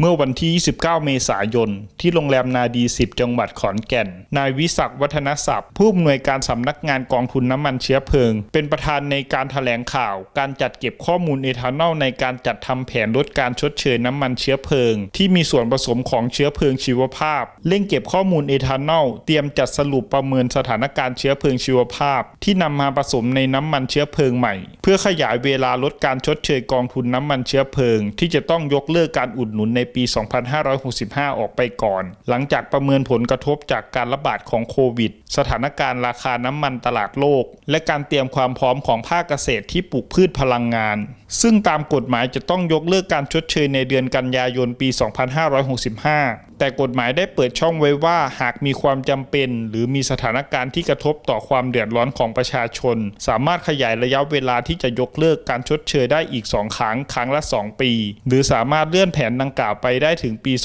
เมื่อวันที่ 29 เมษายน ที่โรงแรมนาดี 10 จังหวัดขอนแก่น นายวิศักดิ์วัฒนศัพท์ ผู้อำนวยการสำนักงานกองทุนน้ำมันเชื้อเพลิง เป็นประธานในการแถลงข่าว การจัดเก็บข้อมูลเอทานอลในการจัดทำแผนลดการชดเชยน้ำมันเชื้อเพลิง ที่มีส่วนผสมของเชื้อเพลิงชีวภาพ เร่งเก็บข้อมูลเอทานอลเตรียมจัดสรุปประเมินสถานการณ์เชื้อเพลิงชีวภาพ ที่นำมาผสมในน้ำมันเชื้อเพลิงใหม่ เพื่อขยายเวลาลดการชดเชยกองทุนน้ำมันเชื้อเพลิง ที่จะต้องยกเลิกการอุดหนุนในปี 2565 ออกไปก่อน หลังจากประเมินผลกระทบจากการระบาดของโควิด สถานการณ์ราคาน้ำมันตลาดโลก และการเตรียมความพร้อมของภาคเกษตรที่ปลูกพืชพลังงาน ซึ่งตามกฎหมายจะต้องยกเลิกการชดเชยในเดือนกันยายนปี 2565แต่กฎหมายได้เปิดช่องไว้ว่าหากมีความจำเป็น หรือมีสถานการณ์ที่กระทบต่อความเดือดร้อนของประชาชน สามารถขยายระยะเวลาที่จะยกเลิกการชดเชยได้อีก 2 ครั้ง ครั้งละ 2 ปี หรือสามารถเลื่อนแผนดังกล่าวไปได้ถึงปี 2569